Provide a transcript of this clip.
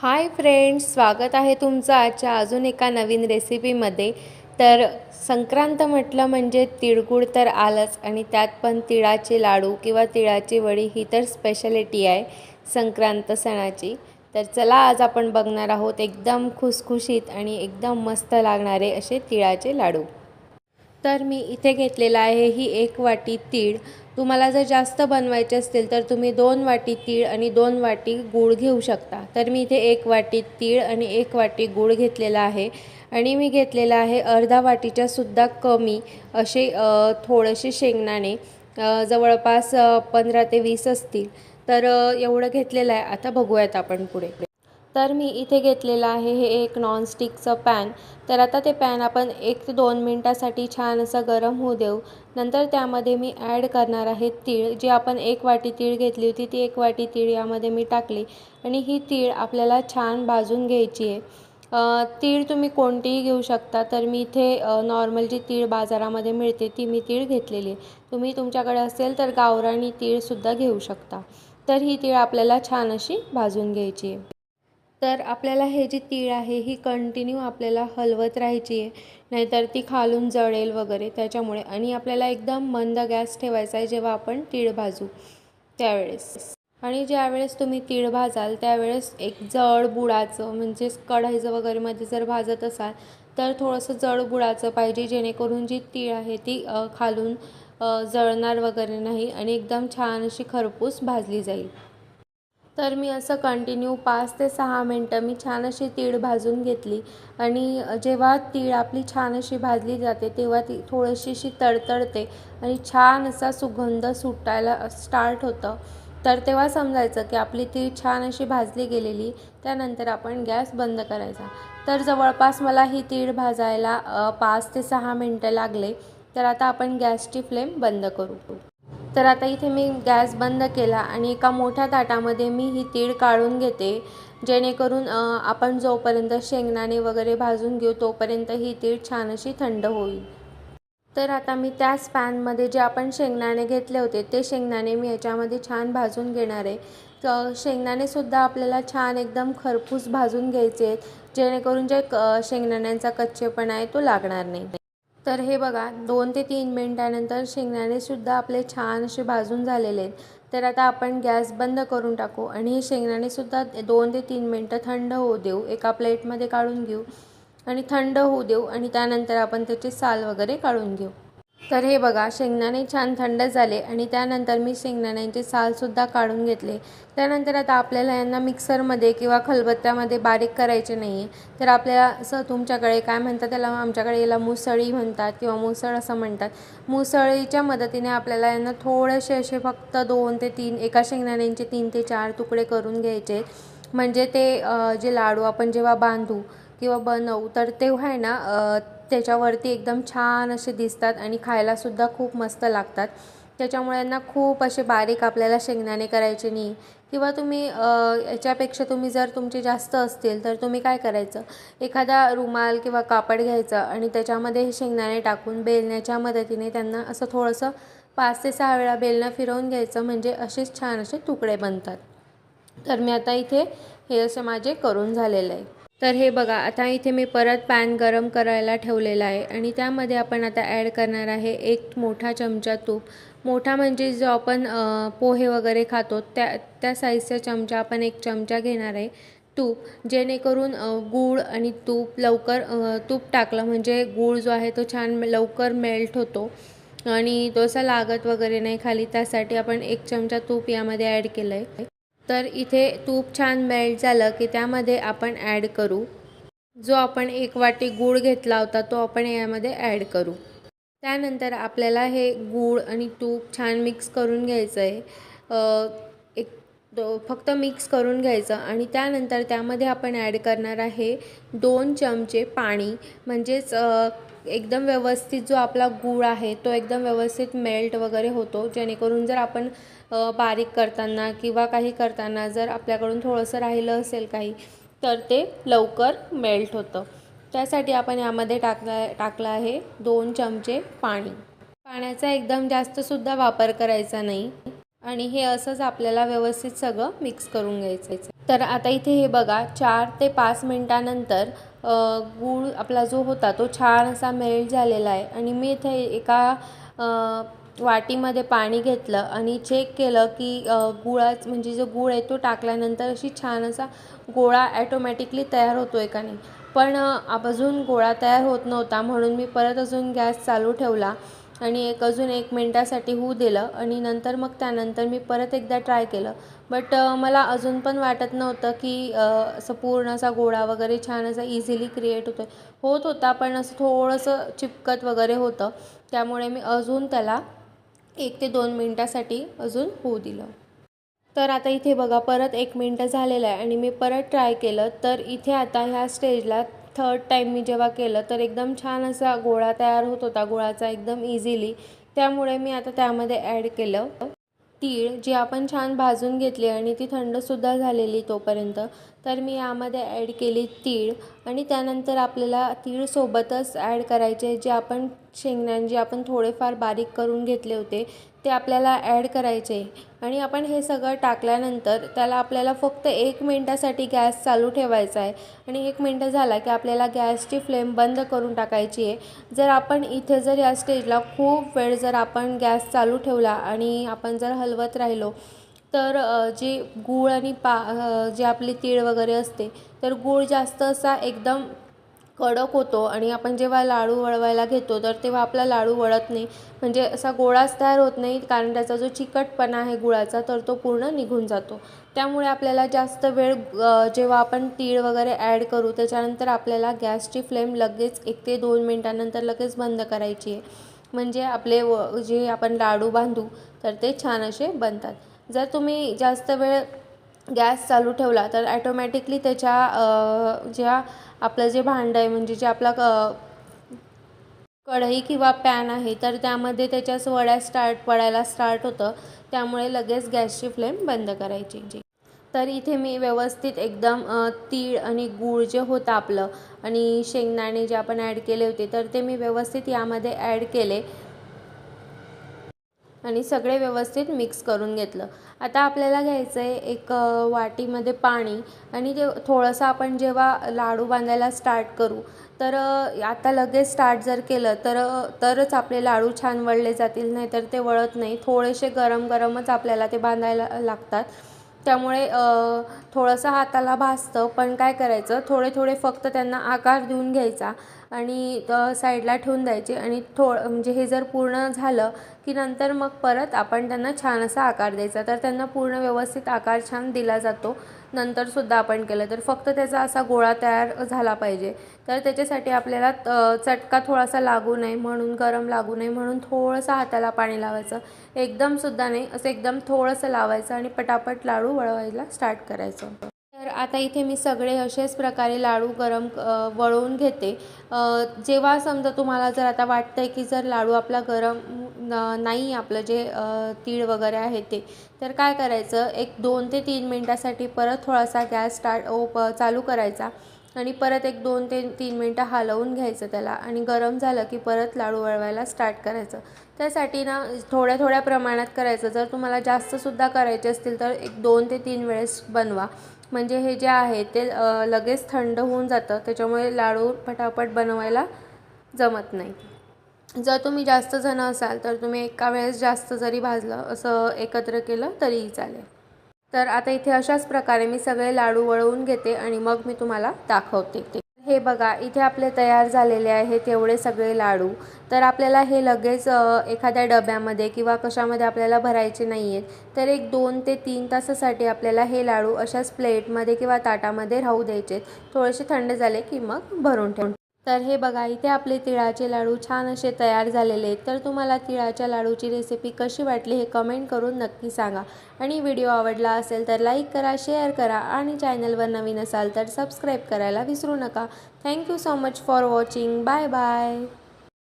Hi friends स्वागत आहे तुमचं आजच्या अजून एका नवीन रेसिपीमध्ये. तर संक्रांत म्हटलं म्हणजे तिळगुळ तर आलंच आणि त्यात पण तिळाचे लाडू किंवा तिळाची वडी ही तर स्पेशालिटी आहे संक्रांत सणाची. तर चला आज आपण बघणार आहोत एकदम खुसखुशीत आणि एकदम मस्त लागणारे असे तिळाचे लाडू. तर मी इथे घेतलेलं आहे ही एक वाटी तीळ. तुम्हाला जर जास्त बनवायचे असतील तर तुम्ही दोन वाटी तीळ आणि दोन वाटी गूळ घेऊ शकता. तर मी इथे एक वाटी तीळ आणि एक वाटी गूळ घेतलेला आहे. आणि मी घेतलेला आहे अर्धा वाटीच्या सुद्धा कमी असे थोडेसे शेंगदाणे. जवळपास पंधरा ते वीस असतील. तर एवढं घेतलेलं आहे. आता बघूयात आपण पुढे. तर मी इथे घेतलेलं आहे हे एक नॉनस्टिकचं पॅन तर आता ते पॅन आपण एक ते दोन मिनटासाठी छान असं गरम होऊ देऊ. नंतर त्यामध्ये मी ॲड करणार आहे तीळ. जी आपण एक वाटी तीळ घेतली होती ती एक वाटी तीळ यामध्ये मी टाकली. आणि ही तीळ आपल्याला छान भाजून घ्यायची आहे. तीळ तुम्ही कोणतीही घेऊ शकता तर मी इथे नॉर्मल जी तीळ बाजारामध्ये मिळते ती मी तीळ घेतलेली आहे. तुम्ही तुमच्याकडे असेल तर गावराणी तीळसुद्धा घेऊ शकता. तर ही तीळ आपल्याला छान अशी भाजून घ्यायची आहे. तर आपल्याला हे जी तीळ आहे ही कंटिन्यू आपल्याला हलवत राहायची आहे. नाहीतर ती खालून जळेल वगैरे त्याच्यामुळे. आणि आपल्याला एकदम मंद गॅस ठेवायचा आहे जेव्हा आपण तीळ भाजू त्यावेळेस. आणि ज्यावेळेस तुम्ही तीळ भाजाल त्यावेळेस एक जड बुडाचं म्हणजेच कढाईचं वगैरेमध्ये जर भाजत असाल तर थोडंसं जड बुडाचं पाहिजे जेणेकरून जी तीळ आहे ती खालून जळणार वगैरे नाही आणि एकदम छान अशी खरपूस भाजली जाईल. तर मी असं कंटिन्यू पाच ते सहा मिनटं मी छान अशी तीळ भाजून घेतली. आणि जेव्हा तीळ आपली छान अशी भाजली जाते तेव्हा ती थोडीशी अशी तडतडते आणि छान असा सुगंध सुटायला स्टार्ट होतं. तर तेव्हा समजायचं की आपली तीळ छान अशी भाजली गेलेली त्यानंतर आपण गॅस बंद करायचा. तर जवळपास मला ही तीळ भाजायला पाच ते सहा मिनटं लागले. तर आता आपण गॅसची फ्लेम बंद करू. तर आता इथे मी गॅस बंद केला आणि एका मोठ्या ताटामध्ये मी ही तीळ काढून घेते जेणेकरून आपण जोपर्यंत शेंगदाणे वगैरे भाजून घेऊ तोपर्यंत ही तीळ छान अशी थंड होईल. तर आता मी त्याच पॅनमध्ये जे आपण शेंगदाणे घेतले होते ते शेंगदाणे मी याच्यामध्ये छान भाजून घेणार आहे. तर शेंगदाणेसुद्धा आपल्याला छान एकदम खरपूस भाजून घ्यायचे आहेत जेणेकरून जे शेंगदाण्यांचा कच्चेपणा आहे तो लागणार नाही. तर हे बघा दोन ते तीन मिनटानंतर शेंगदाणेसुद्धा आपले छान असे भाजून झालेले आहेत. तर आता आपण गॅस बंद करून टाकू आणि हे शेंगदाणेसुद्धा दोन ते तीन मिनटं थंड होऊ देऊ. एका प्लेटमध्ये काढून घेऊ आणि थंड होऊ देऊ आणि त्यानंतर आपण त्याचे साल वगैरे काढून घेऊ. तर हे बघा शेंगदाणे छान थंड झाले आणि त्यानंतर मी शेंगदाण्यांचे सालसुद्धा काढून घेतले. त्यानंतर आता आपल्याला यांना मिक्सरमध्ये किंवा खलबत्त्यामध्ये बारीक करायचे नाही आहे तर आपल्याला असं तुमच्याकडे काय म्हणतात त्याला आमच्याकडे याला मुसळी म्हणतात किंवा मुसळ असं म्हणतात. मुसळीच्या मदतीने आपल्याला यांना थोडेसे असे फक्त दोन ते तीन एका शेंगदाण्यांचे तीन ते चार तुकडे करून घ्यायचे. म्हणजे ते जे लाडू आपण जेव्हा बांधू किंवा बनवू. तर तेव्हा आहे ना त्याच्यावरती एकदम छान असे दिसतात आणि खायलासुद्धा खूप मस्त लागतात. त्याच्यामुळे यांना खूप असे बारीक आपल्याला शेंगदाणे करायचे नाही. किंवा तुम्ही याच्यापेक्षा तुम्ही जर तुमचे जास्त असतील तर तुम्ही काय करायचं? एखादा रुमाल किंवा कापड घ्यायचं आणि त्याच्यामध्ये हे शेंगदाणे टाकून बेलण्याच्या मदतीने त्यांना असं थोडंसं पाच ते सहा वेळा बेलणं फिरवून घ्यायचं. म्हणजे असेच छान असे तुकडे बनतात. तर मी आता इथे हे असे माझे करून झालेलं आहे. तर हे बघा आता इथे मी परत पॅन गरम करायला ठेवलेला आहे आणि त्यामध्ये आपण आता ॲड करणार आहे एक मोठा चमचा तूप. मोठा म्हणजे जो आपण पोहे वगैरे खातो त्या त्या साईजचा चमचा आपण एक चमचा घेणार आहे तूप. जेणेकरून गूळ आणि तूप लवकर तूप टाकलं म्हणजे गूळ जो आहे तो छान लवकर मेल्ट होतो आणि तो असा लागत वगैरे नाही खाली त्यासाठी आपण एक चमचा तूप यामध्ये ॲड केलं आहे तर इथे तूप छान मेल्ट झालं की त्यामध्ये आपण ॲड करू. जो आपण एक वाटी गूळ घेतला होता तो आपण यामध्ये ॲड करू. त्यानंतर आपल्याला हे गूळ आणि तूप छान मिक्स करून घ्यायचं आहे एक फक्त मिक्स करून घ्यायचं आणि त्यानंतर त्यामध्ये आपण ॲड करणार आहे दोन चमचे पाणी. म्हणजेच एकदम व्यवस्थित जो आपला गूळ आहे तो एकदम व्यवस्थित मेल्ट वगैरे होतो. जेणेकरून जर आपण बारीक करताना किंवा काही करताना जर आपल्याकडून थोडंसं राहिलं असेल काही तर ते लवकर मेल्ट होतं. त्यासाठी आपण यामध्ये टाकला टाकलं आहे दोन चमचे पाणी. पाण्याचा एकदम जास्तसुद्धा वापर करायचा नाही. आणि हे असंच आपल्याला व्यवस्थित सगळं मिक्स करून घ्यायचं तर आता इथे हे बघा चार ते पाच मिनटानंतर गूळ आपला जो होता तो छान असा मेल्ट झालेला आहे. आणि मी इथे एका वाटीमध्ये पाणी घेतलं आणि चेक केलं की गुळाच म्हणजे जो गूळ आहे तो टाकल्यानंतर अशी छान असा गोळा ॲटोमॅटिकली तयार होतो आहे का नाही. पण अजून गोळा तयार होत नव्हता म्हणून मी परत अजून गॅस चालू ठेवला. आणि एक अजून एक मिनटासाठी होऊ दिलं आणि नंतर मग त्यानंतर मी परत एकदा ट्राय केलं. बट मला अजून पण वाटत नव्हतं की असं पूर्ण असा गोळा वगैरे छान असा इझिली क्रिएट होतो होत होता पण असं थोडंसं चिपकत वगैरे होतं. त्यामुळे मी अजून त्याला एक ते दोन मिनटासाठी अजून होऊ दिलं. तर आता इथे बघा परत एक मिनटं झालेलं आहे आणि मी परत ट्राय केलं. तर इथे आता ह्या स्टेजला थर्ड टाईम मी जेव्हा केलं तर एकदम छान असा गोळा तयार होत होता गुळाचा एकदम इझिली त्यामुळे मी आता त्यामध्ये ॲड केलं. तीळ जी आपण छान भाजून घेतली आणि ती थंडसुद्धा झालेली तोपर्यंत तर मी यामध्ये ॲड केली तीळ आणि त्यानंतर आपल्याला तीळसोबतच ॲड करायचे जे आपण शेंगदाणे जे आपण थोडेफार बारीक करून घेतले होते ते आपल्याला ॲड करायचे. आणि आपण हे सगळं टाकल्यानंतर त्याला आपल्याला फक्त एक मिनटासाठी गॅस चालू ठेवायचा आहे. आणि एक मिनटं झाला की आपल्याला गॅसची फ्लेम बंद करून टाकायची आहे. जर आपण इथे जर या स्टेजला खूप वेळ जर आपण गॅस चालू ठेवला आणि आपण जर हलवत राहिलो तर जे गूळ आणि पा जे आपले तीळ वगैरे असते तर गूळ जास्त असा एकदम कडक होतो आणि आपण जेव्हा लाडू वळवायला घेतो तर तेव्हा आपला लाडू वळत नाही. म्हणजे असा गोळाच तयार होत नाही कारण त्याचा जो चिकटपणा आहे गुळाचा तर तो पूर्ण निघून जातो. त्यामुळे आपल्याला जास्त वेळ जेव्हा आपण तीळ वगैरे ॲड करू त्याच्यानंतर आपल्याला गॅसची फ्लेम लगेच एक ते दोन मिनटानंतर लगेच बंद करायची आहे. म्हणजे आपले व जे आपण लाडू बांधू तर ते छान असे बनतात. जर तुम्ही जास्त वेळ गॅस चालू ठेवला तर ॲटोमॅटिकली त्याच्या ज्या आपलं जे भांडं आहे म्हणजे जे आपला क कढई किंवा पॅन आहे तर त्यामध्ये त्याच्या वड्या स्टार्ट पडायला स्टार्ट होतं. त्यामुळे लगेच गॅसची फ्लेम बंद करायची. जी तर इथे मी व्यवस्थित एकदम तीळ आणि गूळ जे होतं आपलं आणि शेंगदाणे जे आपण ॲड केले होते तर ते मी व्यवस्थित यामध्ये ॲड केले. आणि सगळे व्यवस्थित मिक्स करून घेतलं. आता आपल्याला घ्यायचं आहे एक वाटीमध्ये पाणी आणि ते थोडंसं आपण जेव्हा लाडू बांधायला स्टार्ट करू तर आता लगेच स्टार्ट जर केलं तर तरच आपले लाडू छान वळले जातील नाही तर ते वळत नाही. थोडेसे गरम गरमच आपल्याला ते बांधायला लागतात. त्यामुळे थोडंसं हाताला भासतं पण काय करायचं थोडे थोडे फक्त त्यांना आकार देऊन घ्यायचा आणि साईडला ठेवून द्यायचे आणि थो म्हणजे हे जर पूर्ण झालं की नंतर मग परत आपण त्यांना छान असा आकार द्यायचा. तर त्यांना पूर्ण व्यवस्थित आकार छान दिला जातो. नंतरसुद्धा आपण केलं. तर फक्त त्याचा असा गोळा तयार झाला पाहिजे. तर त्याच्यासाठी आपल्याला चटका थोडासा लागू नये म्हणून गरम लागू नये म्हणून थोडंसं हाताला पाणी लावायचं. एकदमसुद्धा नाही असं एकदम थोडंसं लावायचं आणि पटापट लाडू वळवायला स्टार्ट करायचं. तर आता इथे मी सगळे असेच प्रकारे लाडू गरम वळवून घेते. जेव्हा समजा तुम्हाला जर आता वाटतं आहे की जर लाडू आपला गरम न- नाही आपलं जे तीळ वगैरे आहे ते तर काय करायचं? एक दोन ते तीन मिनटासाठी परत थोडासा गॅस स्टार्ट ओप चालू करायचा. आणि परत एक दोन ते तीन मिनटं हलवून घ्यायचं त्याला. आणि गरम झालं की परत लाडू वळवायला स्टार्ट करायचं. त्यासाठी ना थोड्या थोड्या प्रमाणात करायचं. जर तुम्हाला जास्तसुद्धा करायचे असतील तर एक दोन ते तीन वेळेस बनवा. म्हणजे हे जे आहे ते लगेच थंड होऊन जातं. त्याच्यामुळे लाडू पटापट बनवायला जमत नाही. जर तुम्ही जास्त जण असाल तर तुम्ही एका वेळेस जास्त जरी भाजलं असं एकत्र केलं तरीही चालेल. तर आता इथे अशाच प्रकारे मी सगळे लाडू वळवून घेते आणि मग मी तुम्हाला दाखवते ते. हे बघा इथे आपले तयार झालेले आहेत एवढे सगळे लाडू. तर आपल्याला हे लगेच एखाद्या डब्यामध्ये किंवा कशामध्ये आपल्याला भरायचे नाही आहेत तर एक दोन ते तीन तासासाठी आपल्याला हे लाडू अशाच प्लेटमध्ये किंवा ताटामध्ये राहू द्यायचे. थोडेसे थंड झाले की मग भरून ठेवून तर हे बघा इथे आपले तिळाचे लाडू छान असे तयार झालेले आहेत. तर तुम्हाला तिळाच्या लाडूची रेसिपी कशी वाटली हे कमेंट करून नक्की सांगा. आणि व्हिडिओ आवडला असेल तर लाईक करा शेअर करा आणि चॅनलवर नवीन असाल तर सबस्क्राईब करायला विसरू नका. Thank you so much for watching bye bye